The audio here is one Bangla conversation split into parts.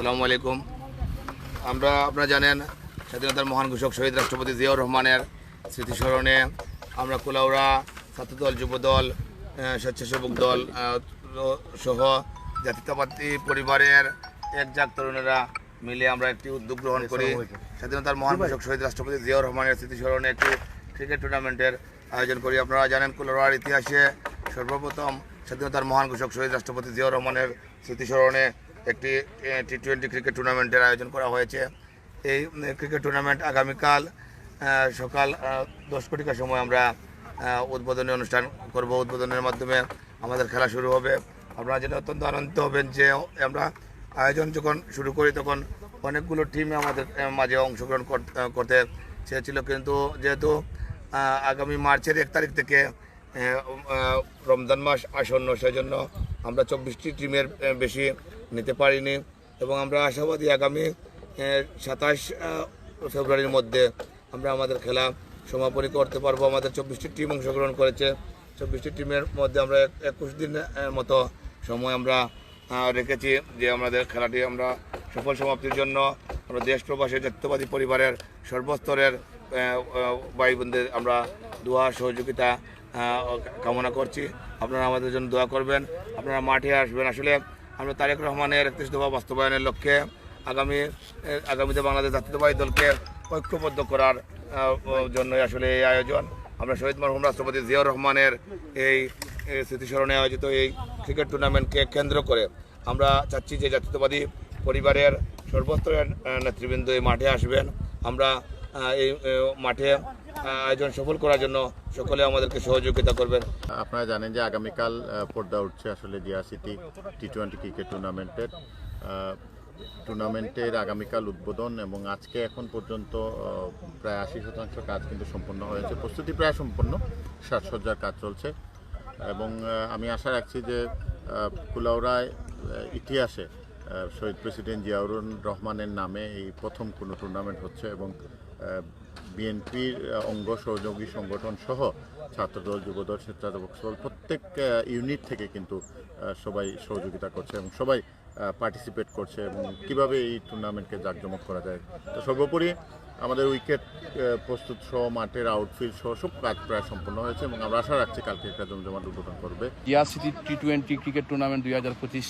আসসালামু আলাইকুম। আমরা আপনারা জানেন স্বাধীনতার মহান ঘোষক শহীদ রাষ্ট্রপতি জিয়াউর রহমানের স্মৃতিস্মরণে আমরা কুলাউড়া ছাত্রদল যুবদল স্বেচ্ছাসেবক দল সহ জাতীয়তাবাদী পরিবারের এক একজাক তরুণেরা মিলে আমরা একটি উদ্যোগ গ্রহণ করি। স্বাধীনতার মহান ঘোষক শহীদ রাষ্ট্রপতি জিয়াউর রহমানের স্মৃতিস্মরণে একটি ক্রিকেট টুর্নামেন্টের আয়োজন করি। আপনারা জানেন কুলাউড়ার ইতিহাসে সর্বপ্রথম স্বাধীনতার মহান ঘোষক শহীদ রাষ্ট্রপতি জিয়াউর রহমানের স্মৃতিস্মরণে একটি টি টোয়েন্টি ক্রিকেট টুর্নামেন্টের আয়োজন করা হয়েছে। এই ক্রিকেট টুর্নামেন্ট আগামীকাল সকাল দশ কোটিকার সময় আমরা উদ্বোধনী অনুষ্ঠান করব। উদ্বোধনের মাধ্যমে আমাদের খেলা শুরু হবে। আপনারা জেনে অত্যন্ত আনন্দিত হবেন যে, আমরা আয়োজন যখন শুরু করি, তখন অনেকগুলো টিম আমাদের মাঝে অংশগ্রহণ করতে চেয়েছিল। কিন্তু যেহেতু আগামী মার্চের এক তারিখ থেকে রমজান মাস আসন্ন, সেজন্য আমরা চব্বিশটি টিমের বেশি নিতে পারিনি এবং আমরা আশাবাদী আগামী সাতাশ ফেব্রুয়ারির মধ্যে আমরা আমাদের খেলা সমাপনী করতে পারব। আমাদের চব্বিশটি টিম অংশগ্রহণ করেছে। চব্বিশটি টিমের মধ্যে আমরা একুশ দিনের মতো সময় আমরা রেখেছি যে আমাদের খেলাটি আমরা সফল সমাপ্তির জন্য আমরা দেশ প্রবাসী জাতীয়বাদী পরিবারের সর্বস্তরের ভাই বোনদের আমরা দোয়া, সহযোগিতা কামনা করছি। আপনারা আমাদের জন্য দোয়া করবেন। আপনারা মাঠে আসবেন। আসলে আমরা তারেক রহমানের একত্রিশ দফা বাস্তবায়নের লক্ষ্যে আগামী আগামীতে বাংলাদেশ জাতীয়তাবাদী দলকে ঐক্যবদ্ধ করার আহ, জন্যই আসলে এই আয়োজন। আমরা শহীদ মরহুম রাষ্ট্রপতি জিয়াউর রহমানের এই স্মৃতিস্মরণে আয়োজিত এই ক্রিকেট টুর্নামেন্টকে কেন্দ্র করে আমরা চাচ্ছি যে জাতীয়তাবাদী পরিবারের সর্বস্তরের আহ, নেতৃবৃন্দ এই মাঠে আসবেন। আমরা এই মাঠে আয়োজন সফল করার জন্য সকলে আমাদেরকে সহযোগিতা করবেন। আপনারা জানেন যে আগামীকাল পর্দা উঠছে আসলে Zia city T twenty cricket টুর্নামেন্টের টুর্নামেন্টের আগামীকাল উদ্বোধন এবং আজকে এখন পর্যন্ত প্রায় আশি শতাংশ কাজ কিন্তু সম্পন্ন হয়েছে। প্রস্তুতি প্রায় সম্পন্ন, সাজসজ্জার কাজ চলছে। এবং আমি আশা রাখছি যে কুলাউড়ায় ইতিহাসে শহীদ প্রেসিডেন্ট জিয়াউর রহমানের নামে এই প্রথম কোনো টুর্নামেন্ট হচ্ছে এবং বিএনপির অঙ্গ সহযোগী সংগঠন সহ ছাত্রদল, যুবদল, স্বেচ্ছাসেবক দল প্রত্যেক ইউনিট থেকে কিন্তু সবাই সহযোগিতা করছে এবং সবাই পার্টিসিপেট করছে এবং কীভাবে এই টুর্নামেন্টকে জাঁকজমক করা যায়। তো সর্বোপরি আমাদের উইকেট প্রস্তুত সহ, মাঠের আউটফিল্ড সহ, সব কাজ প্রায় সম্পন্ন হয়েছে এবং আমরা আশা রাখছি কালকে একটা জমজমাট উদ্বোধন করবে। Zia city T twenty cricket tournament দুই হাজার পঁচিশ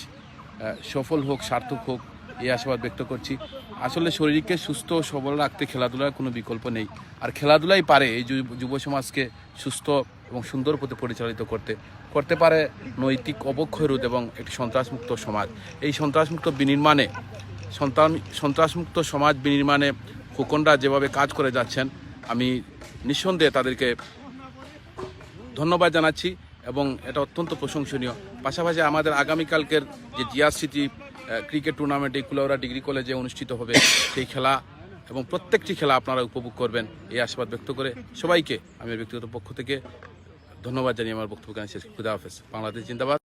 সফল হোক, সার্থক হোক এই আশাবাদ ব্যক্ত করছি। আসলে শরীরকে সুস্থ ও সবল রাখতে খেলাধুলার কোনো বিকল্প নেই। আর খেলাধুলাই পারে এই যুব- সমাজকে সুস্থ এবং সুন্দর পথে পরিচালিত করতে। করতে পারে নৈতিক অবক্ষয় রোধ এবং একটি সন্ত্রাসমুক্ত সমাজ। এই সন্ত্রাসমুক্ত বিনির্মাণে সন্ত্রাসমুক্ত সমাজ বিনির্মাণে ফুকনরা যেভাবে কাজ করে যাচ্ছেন, আমি নিঃসন্দেহে তাদেরকে ধন্যবাদ জানাচ্ছি এবং এটা অত্যন্ত প্রশংসনীয়। পাশাপাশি আমাদের আগামীকালকের যে জিয়া সিটি ক্রিকেট টুর্নামেন্ট এই কুলাউড়া ডিগ্রি কলেজে অনুষ্ঠিত হবে সেই খেলা এবং প্রত্যেকটি খেলা আপনারা উপভোগ করবেন। এই আশীর্বাদ ব্যক্ত করে সবাইকে আমি ব্যক্তিগত পক্ষ থেকে ধন্যবাদ জানিয়ে আমার বক্তব্য শেষ খুদা হাফেজ। বাংলাদেশ জিন্দাবাদ।